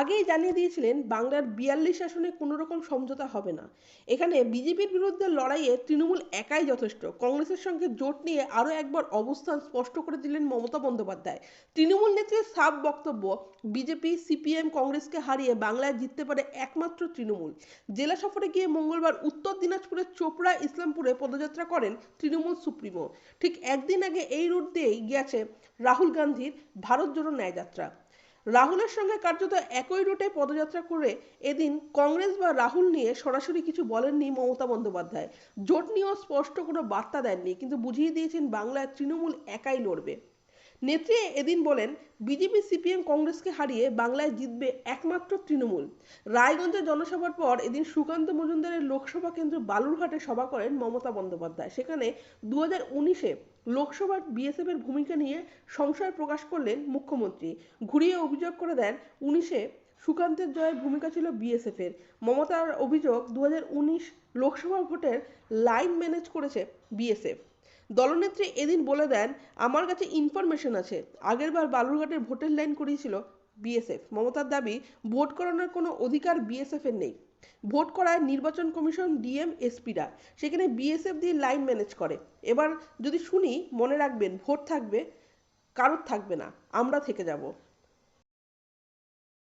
আগেই জানিয়ে দিয়েছিলেন, বাংলার বিয়াল্লিশ আসনে কোনো রকম সমঝোতা হবে না। এখানে বিজেপির বিরুদ্ধে লড়াইয়ে তৃণমূল একাই যথেষ্ট। কংগ্রেসের সঙ্গে জোট নিয়ে আরও একবার অবস্থান স্পষ্ট করে দিলেন মমতা বন্দ্যোপাধ্যায়। তৃণমূল নেত্রীর সাফ বক্তব্য, বিজেপি, সিপিএম, কংগ্রেসকে হারিয়ে বাংলায় জিততে পারে একমাত্র তৃণমূল। জেলা সফরে গিয়ে মঙ্গলবার উত্তর দিনাজপুরের চোপড়া, ইসলামপুরে পদযাত্রা করেন তৃণমূল সুপ্রিমো। ঠিক একদিন আগে এই রুট দিয়েই গেছে রাহুল গান্ধীর ভারত জোড়ো ন্যায়যাত্রা। রাহুলের সঙ্গে কার্যত একই রুটে পদযাত্রা করে এদিন কংগ্রেস বা রাহুল নিয়ে সরাসরি কিছু বলেননি মমতা বন্দ্যোপাধ্যায়। জোট নিয়েও স্পষ্ট কোনো বার্তা দেননি, কিন্তু বুঝিয়ে দিয়েছেন বাংলায় তৃণমূল একাই লড়বে। নেত্রী এদিন বলেন, বিজেপি, সিপিএম, কংগ্রেসকে হারিয়ে বাংলায় জিতবে একমাত্র তৃণমূল। রায়গঞ্জে জনসভার পর এদিন সুকান্ত মজুমদারের লোকসভা কেন্দ্র বালুরঘাটে সভা করেন মমতা বন্দ্যোপাধ্যায়। সেখানে দু হাজার উনিশে লোকসভার বিএসএফ এর ভূমিকা নিয়ে সংশয় প্রকাশ করলেন মুখ্যমন্ত্রী। ঘুরিয়ে অভিযোগ করে দেন, উনিশে সুকান্তের জয়ের ভূমিকা ছিল বিএসএফ এর। মমতার অভিযোগ দু হাজার উনিশ লোকসভা ভোটের লাইন ম্যানেজ করেছে বিএসএফ দলনেত্রী এদিন বলে দেন, আমার কাছে ইনফরমেশন আছে। আগেরবার বালুরঘাটের ভোটের লাইন করিয়েছিল বিএসএফ। মমতার দাবি, ভোট করানোর কোনো অধিকার বিএসএফ এর নেই। ভোট করায় নির্বাচন কমিশন ডিএম, এসপিরা। সেখানে বিএসএফ দিয়ে লাইন ম্যানেজ করে। এবার যদি শুনি, মনে রাখবেন, ভোট থাকবে, কারোর থাকবে না। আমরা থেকে যাব।